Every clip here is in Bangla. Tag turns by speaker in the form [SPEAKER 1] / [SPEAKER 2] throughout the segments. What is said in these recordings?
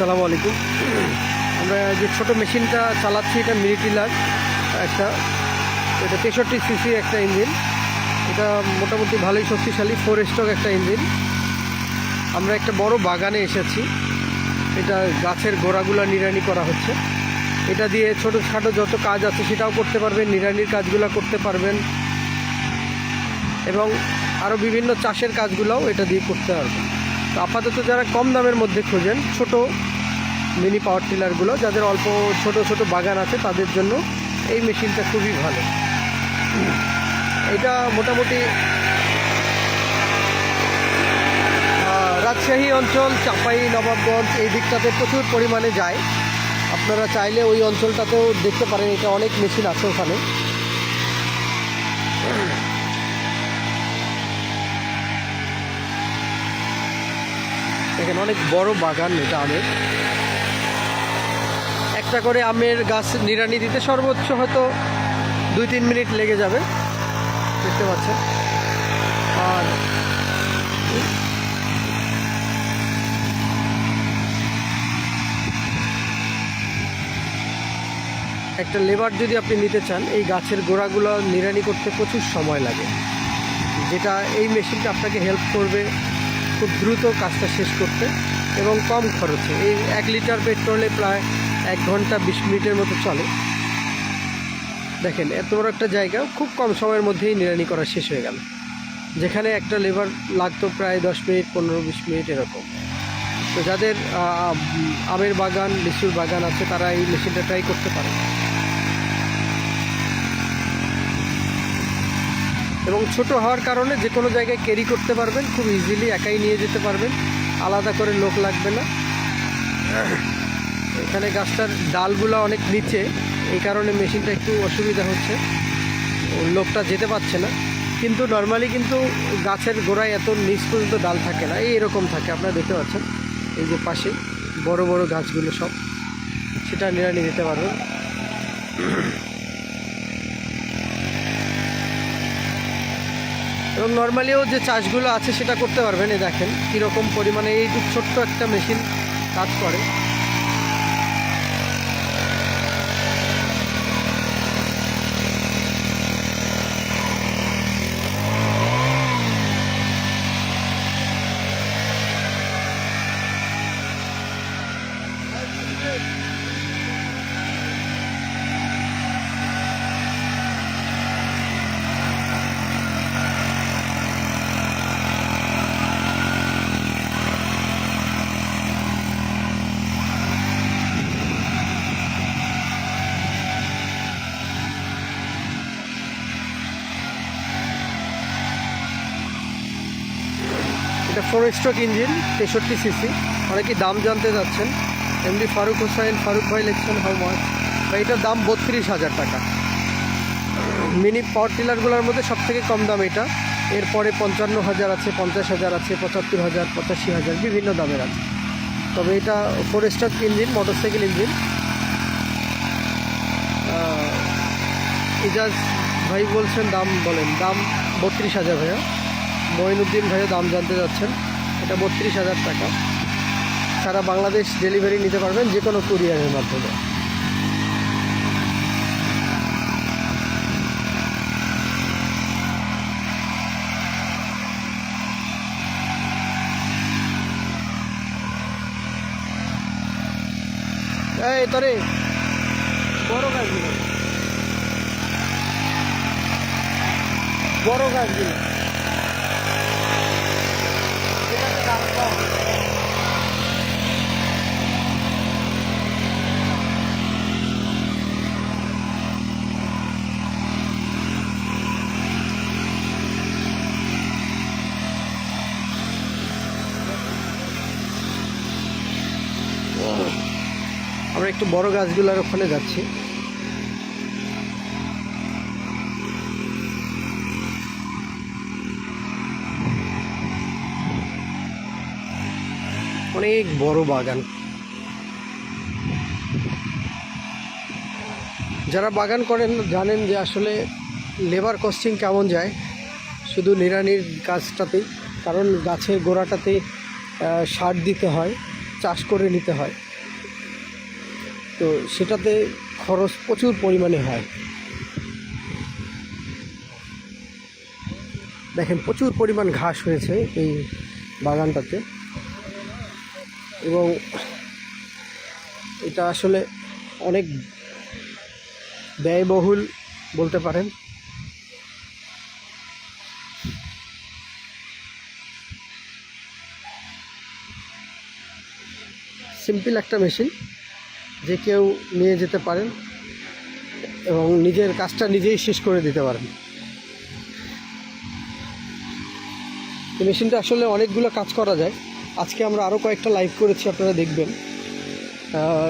[SPEAKER 1] আসসালামু আলাইকুম। আমরা যে ছোট মেশিনটা চালাচ্ছি, এটা মিনি টিলার একটা। এটা তেষট্টি সিসি একটা ইঞ্জিন। এটা মোটামুটি ভালোই শক্তিশালী ফোর স্টক একটা ইঞ্জিন। আমরা একটা বড় বাগানে এসেছি। এটা গাছের গোড়াগুলো নিড়ানি করা হচ্ছে। এটা দিয়ে ছোটো খাটো যত কাজ আছে সেটাও করতে পারবেন, নিড়ানির কাজগুলো করতে পারবেন। এবং আরও বিভিন্ন চাষের কাজগুলোও এটা দিয়ে করতে পারবেন। আপাতত যারা কম দামের মধ্যে খোঁজেন, ছোট মিনি পাওয়ার টিলারগুলো, যাদের অল্প ছোট ছোট বাগান আছে, তাদের জন্য এই মেশিনটা খুবই ভালো। এটা মোটামুটি রাজশাহী অঞ্চল, চাপাই, নবাবগঞ্জ, এই দিকটাতে প্রচুর পরিমাণে যায়। আপনারা চাইলে ওই অঞ্চলটাতেও দেখতে পারেন, এটা অনেক মেশিন আছে ওখানে। এখানে অনেক বড় বাগান, এটা আমের একটা করে আমের গাছ নিড়ানি দিতে সর্বোচ্চ হয়তো দুই তিন মিনিট লেগে যাবে। দেখতে পাচ্ছেন। আর একটা লেবার যদি আপনি নিতে চান, এই গাছের গোড়াগুলো নিড়ানি করতে প্রচুর সময় লাগে। যেটা এই মেশিনটা আপনাকে হেল্প করবে খুব দ্রুত কাজটা শেষ করতে এবং কম খরচে। এই এক লিটার পেট্রোলে প্রায় এক ঘণ্টা বিশ মিনিটের মতো চলে। দেখেন, এত বড় একটা জায়গা, খুব কম সময়ের মধ্যেই নিড়ানি করা শেষ হয়ে গেল। যেখানে একটা লেবার লাগতো প্রায় দশ মিনিট, পনেরো, বিশ মিনিট এরকম। তো যাদের আমের বাগান, লিচুর বাগান আছে, তারা এই মেশিনটা ট্রাই করতে পারে। এবং ছোট হওয়ার কারণে যে কোনো জায়গায় ক্যারি করতে পারবেন, খুব ইজিলি একাই নিয়ে যেতে পারবেন। আলাদা করে লোক লাগবে না। এখানে গাছটার ডালগুলো অনেক নিচে, এই কারণে মেশিনটা একটু অসুবিধা হচ্ছে। লোকটা যেতে পারছে না। কিন্তু নর্মালি কিন্তু গাছের গোড়ায় এত নিচ পর্যন্ত ডাল থাকে না, এই এরকম থাকে, আপনারা দেখতে পাচ্ছেন। এই যে পাশে বড় বড় গাছগুলো সব, সেটা নিড়ানি দিতে পারবেন। এবং নর্মালিও যে চাষগুলো আছে সেটা করতে পারবেন, এই দেখেন কীরকম পরিমাণে এই যে ছোট্ট একটা মেশিন কাজ করে। ফোর স্ট্রোক ইঞ্জিন, তেষট্টি সিসি। অনেকে দাম জানতে যাচ্ছেন। এমনি ফারুক হোসাইন, ফারুক ভাই লিখছেন হাউ মাছ এটার দাম বত্রিশ হাজার টাকা। মিনি পাওয়ার টিলারগুলোর মধ্যে সব থেকে কম দাম এটা। এরপরে পঞ্চান্ন হাজার আছে, পঞ্চাশ হাজার আছে, পঁচাত্তর হাজার, পঁচাশি হাজার, বিভিন্ন দামের আছে। তবে এটা four stroke engine, motorcycle engine. Ijaz ভাই বলছেন, দাম বলেন। দাম বত্রিশ হাজার ভাইয়া। মঈনুদ্দিন ভাইয়া দাম জানতে যাচ্ছেন। এটা বত্রিশ হাজার টাকা। সারা বাংলাদেশ ডেলিভারি নিতে পারবেন যে কোনো কুরিয়ারের মাধ্যমে। এই তরে, বড় গাছগুলো বড় গাছগুলো একটু বড় গাছগুলোর ওখানে যাচ্ছি। অনেক বড় বাগান। যারা বাগান করেন জানেন যে আসলে লেবার কস্টিং কেমন যায়। শুধু নিড়ানির কাজটাতেই কারণ গাছের গোড়াটাতে সার দিতে হয়, চাষ করে নিতে হয়। তো সেটাতে খরচ প্রচুর পরিমাণে হয়। দেখেন, প্রচুর পরিমাণ ঘাস হয়েছে এই বাগানটাতে। এবং এটা আসলে অনেক ব্যয়বহুল বলতে পারেন। সিম্পল একটা মেশিন। যে কেউ নিয়ে যেতে পারেন এবং নিজের কাজটা নিজেই শেষ করে দিতে পারেন। এই মেশিনটা আসলে অনেকগুলো কাজ করা যায়। আজকে আমরা আরও কয়েকটা লাইভ করেছি, আপনারা দেখবেন।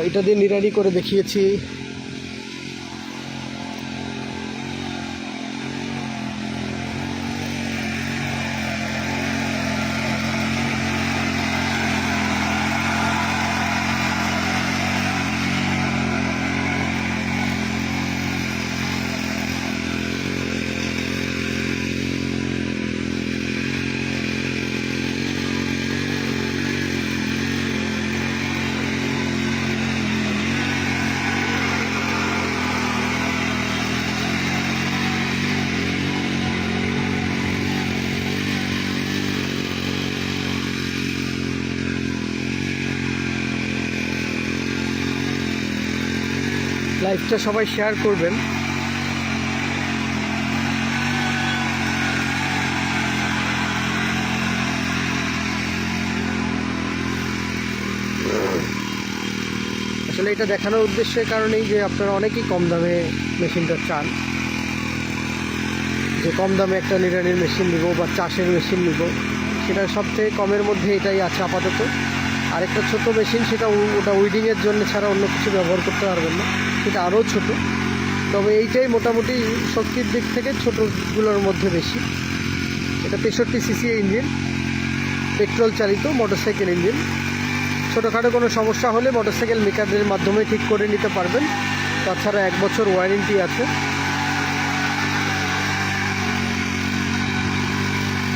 [SPEAKER 1] এটা দিয়ে নিরানি করে দেখিয়েছি। লাইভটা সবাই শেয়ার করবেন। আসলে এটা দেখানোর উদ্দেশ্যের কারণেই যে আপনারা অনেকেই কম দামে মেশিনটা চান। যে কম দামে একটা নিড়ানির মেশিন নিব বা চাষের মেশিন নিব সেটা সব থেকে কমের মধ্যে এটাই আছে আপাতত। আরেকটা ছোট মেশিন সেটা ওটা উইডিংয়ের জন্য ছাড়া অন্য কিছু ব্যবহার করতে পারবেন না। সেটা আরও ছোট। তবে এইটাই মোটামুটি শক্তির দিক থেকে ছোটোগুলোর মধ্যে বেশি। এটা তেষট্টি সিসি ইঞ্জিন পেট্রোল চালিত মোটরসাইকেল ইঞ্জিন ছোটোখাটো কোনো সমস্যা হলে মোটরসাইকেল মেকারদের মাধ্যমে ঠিক করে নিতে পারবেন। তাছাড়া এক বছর ওয়ারেন্টি আছে।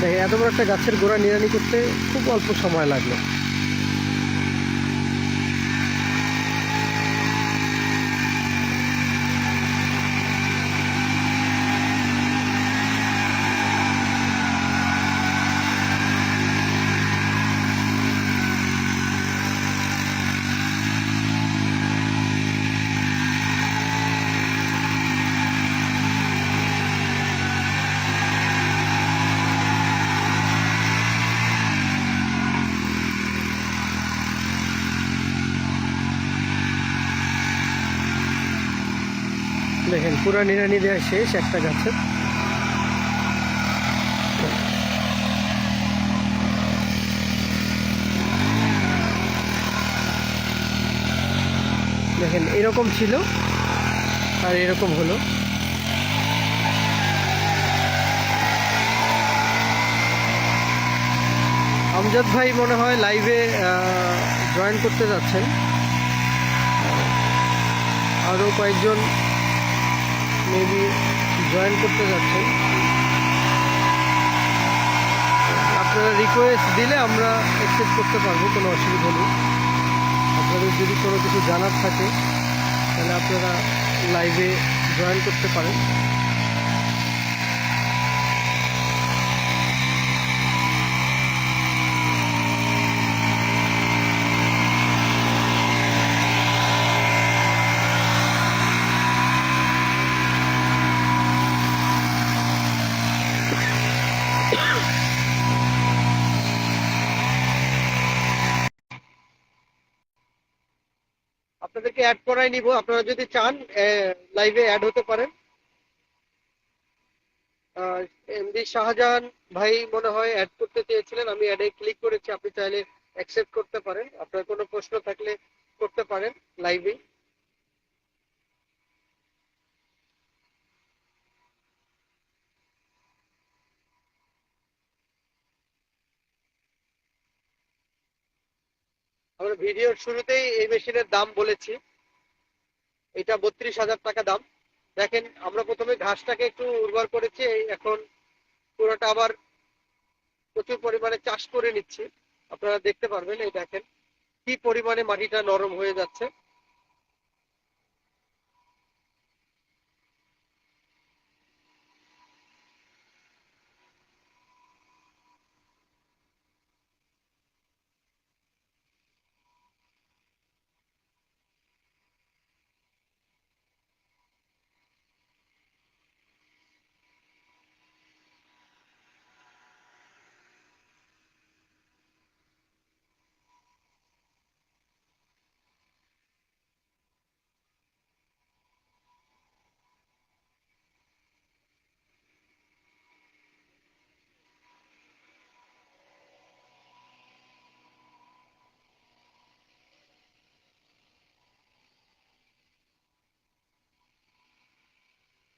[SPEAKER 1] দেখেন, এত বড় একটা গাছের গোড়া নিড়ানি করতে খুব অল্প সময় লাগল দেখেন পুরো নিরানি দেওয়া শেষ, একটা গাছের দেখেন, এরকম ছিল আর এরকম হলো। আমজাদ ভাই মনে হয় লাইভে জয়েন করতে যাচ্ছেন। আরও কয়েকজন মেবি জয়েন করতে যাচ্ছেন আপনারা রিকোয়েস্ট দিলে আমরা অ্যাকসেপ্ট করতে পারব, কোনো অসুবিধা নেই। আপনাদের যদি কোনো কিছু জানার থাকে, তাহলে আপনারা লাইভে জয়েন করতে পারেন। আপনাদেরকে অ্যাড করাই নিব। আপনারা যদি চান লাইভে অ্যাড হতে পারেন। এমডি শাহজাহান ভাই মনে হয় অ্যাড করতে চেয়েছিলেন। আমি অ্যাডে ক্লিক করেছি, আপনি চাইলে অ্যাকসেপ্ট করতে পারেন। আপনার কোনো প্রশ্ন থাকলে করতে পারেন লাইভে আমরা ভিডিওর শুরুতেই এই মেশিনের দাম বলেছি। এটা বত্রিশ হাজার টাকা দাম। দেখেন, আমরা প্রথমে ঘাসটাকে একটু উর্বর করেছি এখন পুরোটা আবার প্রচুর পরিমাণে চাষ করে নিচ্ছি। আপনারা দেখতে পারবেন, এই দেখেন, কি পরিমাণে মাটিটা নরম হয়ে যাচ্ছে।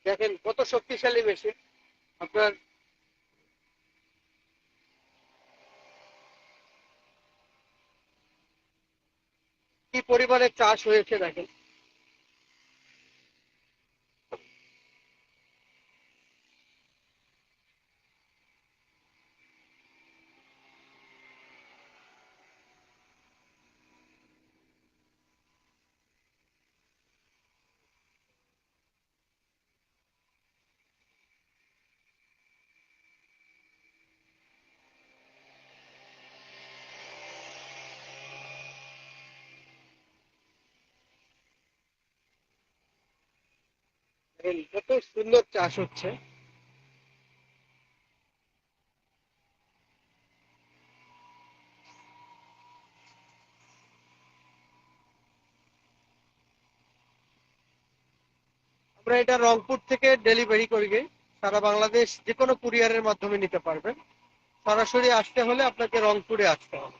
[SPEAKER 1] দেখেন কত শক্তিশালী মেশিন। আপনার কি পরিমাণে চাষ হয়েছে দেখেন। দেখেন, কত সুন্দর চাষ হচ্ছে। আমরা এটা রংপুর থেকে ডেলিভারি করি। সারা বাংলাদেশ যে কোনো কুরিয়ারের মাধ্যমে নিতে পারবেন সরাসরি আসতে হলে আপনাকে রংপুরে আসতে হবে।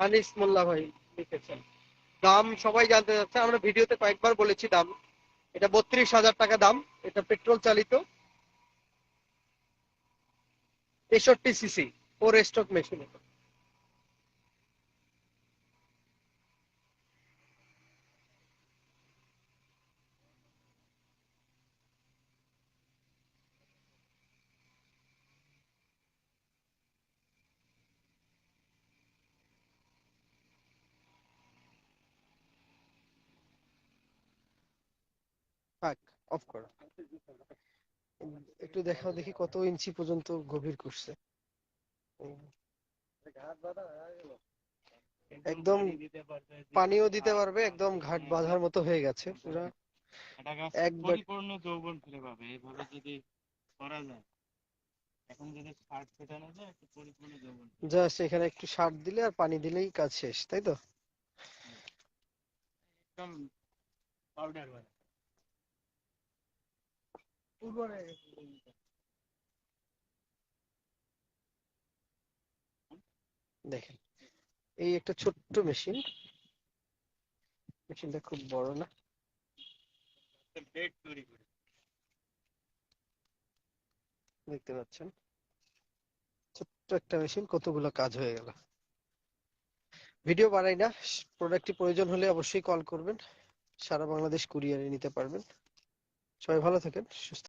[SPEAKER 1] আনিস মোল্লা ভাই লিখেছেন। দাম সবাই জানতে চাচ্ছে। আমরা ভিডিওতে কয়েকবার বলেছি দাম। এটা বত্রিশ হাজার টাকা দাম। এটা পেট্রোল চালিত। তেষট্টি CC. Four stroke machine off করো একটু দেখাও দেখি কত ইঞ্চি পর্যন্ত গভীর করছে। একদম পানিও দিতে পারবে একদম ঘাট বাঁধার মতো হয়ে গেছে পুরা। একবার-
[SPEAKER 2] পরিপূর্ণ যৌবন ফিরে পাবে যদি করা যায় এখন যদি সার ছেটানো যায় একটা পরিপূর্ণ যৌবন
[SPEAKER 1] জাস্ট এখানে একটু সার দিলে আর পানি দিলেই কাজ শেষ তাই তো?
[SPEAKER 2] একদম পাউডার বানা
[SPEAKER 1] দেখেন, এই একটা ছোট্ট মেশিন। মেশিনটা খুব বড় না। দেখতে পাচ্ছেন? ছোট্ট একটা মেশিন, কতগুলো কাজ হয়ে গেল। ভিডিও বানাই না প্রোডাক্টটি প্রয়োজন হলে অবশ্যই কল করবেন। সারা বাংলাদেশ কুরিয়ারে নিতে পারবেন। সবাই ভালো থাকেন, সুস্থ